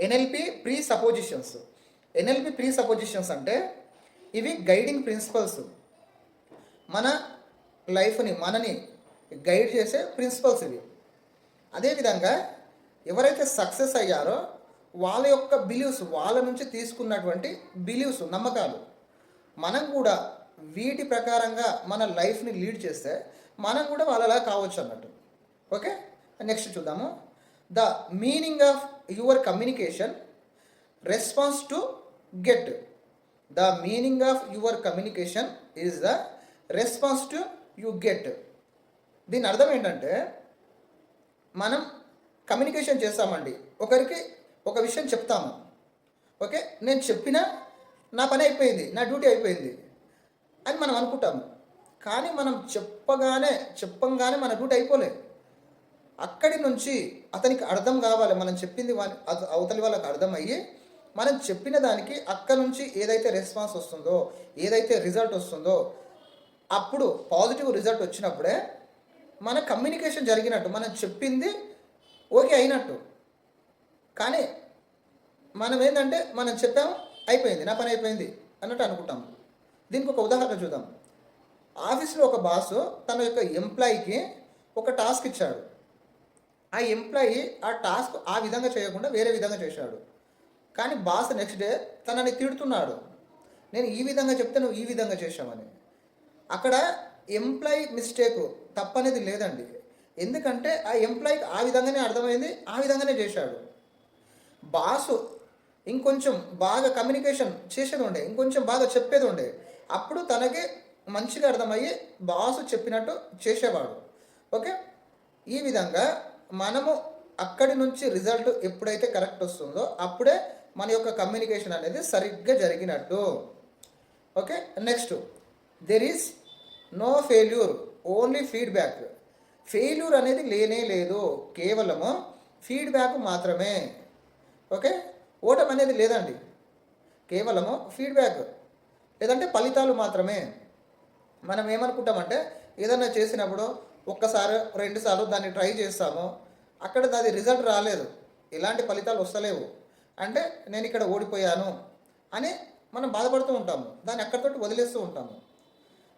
NLP presuppositions NLP presuppositions అంటే ఇవి guiding principles. మన లైఫ్ని మనని గైడ్ చేసే ప్రిన్సిపల్స్ ఇవి. అదేవిధంగా ఎవరైతే సక్సెస్ అయ్యారో వాళ్ళ యొక్క బిలీవ్స్ వాళ్ళ నుంచి తీసుకున్నటువంటి బిలీవ్స్ నమ్మకాలు మనం కూడా వీటి ప్రకారంగా మన లైఫ్ని లీడ్ చేస్తే మనం కూడా వాళ్ళలా కావచ్చు అన్నట్టు. ఓకే? నెక్స్ట్ చూద్దాము. The meaning of your communication response to get. The meaning of your communication is the response to you get. దీని అర్థం ఏంటంటే మనం కమ్యూనికేషన్ చేస్తామండి. ఒకరికి ఒక విషయం చెప్తాము. ఓకే? నేను చెప్పినా నా పని అయిపోయింది నా డ్యూటీ అయిపోయింది అని మనం అనుకుంటాము. కానీ మనం చెప్పగానే చెప్పంగానే మన డ్యూటీ అయిపోలేదు అక్కడి నుంచి అతనికి అర్థం కావాలి. మనం చెప్పింది వా- అత- అవతలి వాళ్ళకి అర్థమయ్యి మనం చెప్పిన దానికి అక్కడ నుంచి ఏదైతే రెస్పాన్స్ వస్తుందో ఏదైతే రిజల్ట్ వస్తుందో అప్పుడు పాజిటివ్ రిజల్ట్ వచ్చినప్పుడే మన కమ్యూనికేషన్ జరిగినట్టు మనం చెప్పింది ఓకే అయినట్టు. కానీ మనం ఏంటంటే మనం చెప్పాము అయిపోయింది నా పని అయిపోయింది అన్నట్టు అనుకుంటాం. దీనికి ఒక ఉదాహరణ చూద్దాం. ఆఫీస్లో ఒక బాసు తన యొక్క ఎంప్లాయీకి ఒక టాస్క్ ఇచ్చాడు. ఆ ఎంప్లాయీ ఆ టాస్క్ ఆ విధంగా చేయకుండా వేరే విధంగా చేశాడు. కానీ బాస్ నెక్స్ట్ డే తనని తిడుతున్నాడు. నేను ఈ విధంగా చెప్తే నువ్వు ఈ విధంగా చేశామని అక్కడ ఎంప్లాయీ మిస్టేక్ తప్పనేది లేదండి. ఎందుకంటే ఆ ఎంప్లాయీకి ఆ విధంగానే అర్థమైంది ఆ విధంగానే చేశాడు. బాసు ఇంకొంచెం బాగా కమ్యూనికేషన్ చేసేది ఉండే ఇంకొంచెం బాగా చెప్పేది ఉండే. అప్పుడు తనకి మంచిగా అర్థమయ్యి బాసు చెప్పినట్టు చేసేవాడు. ఓకే? ఈ విధంగా మనము అక్కడి నుంచి రిజల్ట్ ఎప్పుడైతే కరెక్ట్ వస్తుందో అప్పుడే మన యొక్క కమ్యూనికేషన్ అనేది సరిగ్గా జరిగినట్టు. Okay? Next there is no failure only feedback failure అనేది లేనే లేదు కేవలము ఫీడ్బ్యాక్ మాత్రమే. ఓకే? ఓటమి అనేది లేదండి. కేవలము ఫీడ్బ్యాక్ లేదంటే ఫలితాలు మాత్రమే. మనం ఏమనుకుంటామంటే ఏదైనా చేసినప్పుడు ఒక్కసారి రెండుసార్లు దాన్ని ట్రై చేస్తాము. అక్కడ అది రిజల్ట్ రాలేదు. ఎలాంటి ఫలితాలు వస్తలేవు. అంటే నేను ఇక్కడ ఓడిపోయాను అని మనం బాధపడుతూ ఉంటాము. దాన్ని అక్కడితోటి వదిలేస్తూ ఉంటాము.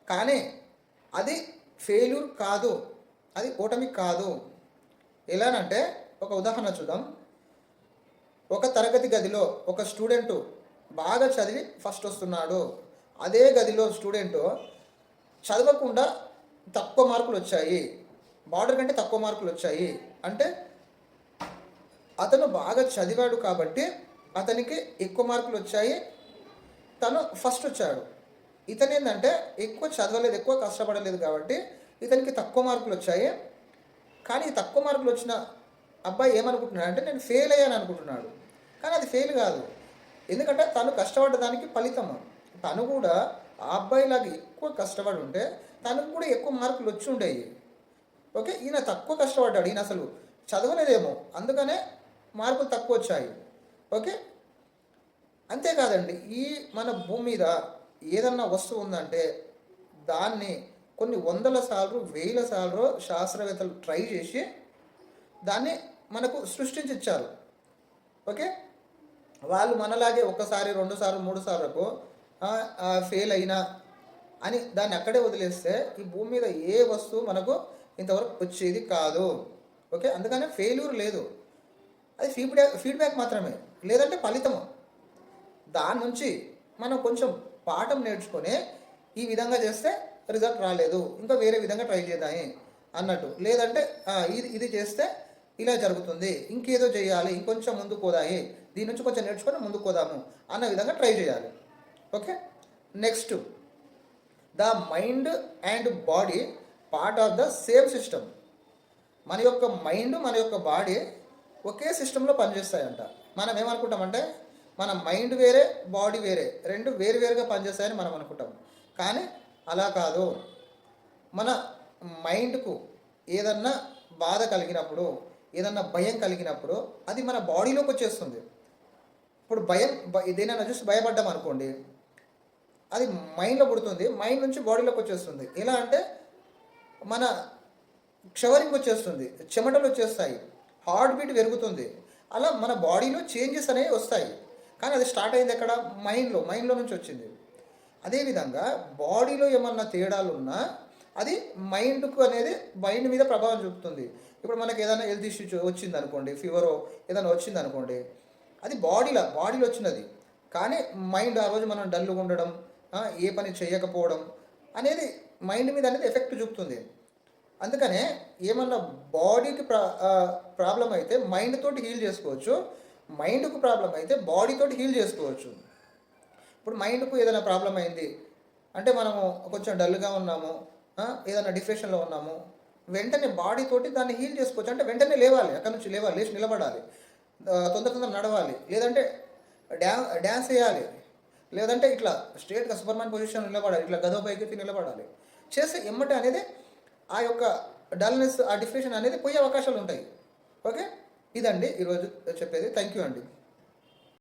కానీ అది ఫెయిల్యూర్ కాదు. అది ఓటమి కాదు. ఎలానంటే ఒక ఉదాహరణ చూద్దాం. ఒక తరగతి గదిలో ఒక స్టూడెంటు బాగా చదివి ఫస్ట్ వస్తున్నాడు. అదే గదిలో స్టూడెంట్ చదవకుండా తక్కువ మార్కులు వచ్చాయి. బార్డర్ కంటే తక్కువ మార్కులు వచ్చాయి. అంటే అతను బాగా చదివాడు కాబట్టి అతనికి ఎక్కువ మార్కులు వచ్చాయి. తను ఫస్ట్ వచ్చాడు. ఇతను ఏంటంటే ఎక్కువ చదవలేదు ఎక్కువ కష్టపడలేదు కాబట్టి ఇతనికి తక్కువ మార్కులు వచ్చాయి. కానీ తక్కువ మార్కులు వచ్చిన అబ్బాయి ఏమనుకుంటున్నాడు అంటే నేను ఫెయిల్ అయ్యాను అనుకుంటున్నాడు. కానీ అది ఫెయిల్ కాదు. ఎందుకంటే తను కష్టపడ్డ దానికి ఫలితం తను కూడా ఆ అబ్బాయిలాగా ఎక్కువ కష్టపడి ఉంటే తనకు కూడా ఎక్కువ మార్కులు వచ్చి ఉండేవి ఓకే ఈయన తక్కువ కష్టపడ్డాడు. ఈయన అసలు చదవలేదేమో. అందుకనే మార్కులు తక్కువ వచ్చాయి. ఓకే? అంతేకాదండి ఈ మన భూమి మీద ఏదన్నా వస్తువు ఉందంటే దాన్ని కొన్ని వందల సార్లు వేల సార్లు శాస్త్రవేత్తలు ట్రై చేసి దాన్ని మనకు సృష్టించి ఇచ్చారు ఓకే? వాళ్ళు మనలాగే ఒకసారి రెండు సార్లు మూడు సార్లకు ఫెయిల్ అయినా అని దాన్ని అక్కడే వదిలేస్తే ఈ భూమి మీద ఏ వస్తువు మనకు ఇంతవరకు వచ్చేది కాదు. ఓకే? అందుకనే ఫెయిల్యూర్ లేదు. అది ఫీడ్బ్యాక్ ఫీడ్బ్యాక్ మాత్రమే. లేదంటే ఫలితము. దాని నుంచి మనం కొంచెం పాఠం నేర్చుకొని ఈ విధంగా చేస్తే రిజల్ట్ రాలేదు. ఇంకా వేరే విధంగా ట్రై చేద్దాయి అన్నట్టు. లేదంటే ఇది ఇది చేస్తే ఇలా జరుగుతుంది. ఇంకేదో చేయాలి. ఇంకొంచెం ముందుకు పోదాయి దీని నుంచి కొంచెం నేర్చుకొని ముందుకు పోదాము అన్న విధంగా ట్రై చేయాలి. Okay? Next the mind and body part of the same system మన యొక్క మైండ్ మన యొక్క బాడీ ఒకే సిస్టంలో పనిచేస్తాయంట. మనం ఏమనుకుంటామంటే మన మైండ్ వేరే బాడీ వేరే రెండు వేరు వేరుగా పనిచేస్తాయని మనం అనుకుంటాం. కానీ అలా కాదు. మన మైండ్కు ఏదన్నా బాధ కలిగినప్పుడు ఏదన్నా భయం కలిగినప్పుడు అది మన బాడీలోకి వచ్చేస్తుంది. ఇప్పుడు భయం భ- దేనైనా చూసి భయపడ్డాం అనుకోండి అది మైండ్లో పుడుతుంది మైండ్ నుంచి బాడీలోకి వచ్చేస్తుంది. ఎలా అంటే మన క్షవరింగ్ వచ్చేస్తుంది చెమటలు వచ్చేస్తాయి హార్ట్ బీట్ పెరుగుతుంది. అలా మన బాడీలో చేంజెస్ అనేవి వస్తాయి. కానీ అది స్టార్ట్ అయింది ఎక్కడ? మైండ్లో మైండ్లో నుంచి వచ్చింది. అదేవిధంగా బాడీలో ఏమన్నా తేడాలు ఉన్నా అది మైండ్కు అనేది మైండ్ మీద ప్రభావం చూపుతుంది. ఇప్పుడు మనకి ఏదైనా హెల్త్ ఇష్యూ వచ్చింది అనుకోండి ఫీవరో ఏదైనా వచ్చింది అనుకోండి అది బాడీలో బాడీలో వచ్చినది. కానీ మైండ్ ఆ రోజు మనం డల్గా ఉండడం ఏ పని చేయకపోవడం అనేది మైండ్ మీద అనేది ఎఫెక్ట్ చూపుతుంది. అందుకనే ఏమన్నా బాడీకి ప్రా ప్రాబ్లం అయితే మైండ్ తోటి హీల్ చేసుకోవచ్చు. మైండ్కు ప్రాబ్లం అయితే బాడీ తోటి హీల్ చేసుకోవచ్చు. ఇప్పుడు మైండ్కు ఏదైనా ప్రాబ్లం అయింది అంటే మనము కొంచెం డల్గా ఉన్నాము ఏదైనా డిప్రెషన్లో ఉన్నాము వెంటనే బాడీ తోటి దాన్ని హీల్ చేసుకోవచ్చు. అంటే వెంటనే లేవాలి అక్కడ నుంచి లేవాలి లేచి నిలబడాలి తొందర తొందర నడవాలి లేదంటే డ్యా డ్యాన్స్ వేయాలి లేదంటే ఇట్లా స్ట్రేట్గా సూపర్మాన్ పొజిషన్ నిలబడాలి ఇట్లా గదో పైకి నిలబడాలి. చేస్తే ఎమ్మటే అనేది ఆ యొక్క డల్నెస్ ఆ డిఫ్రెషన్ అనేది పోయే అవకాశాలు ఉంటాయి. ఓకే? ఇదండి. ఈరోజు చెప్పేది. థ్యాంక్ యూ అండి.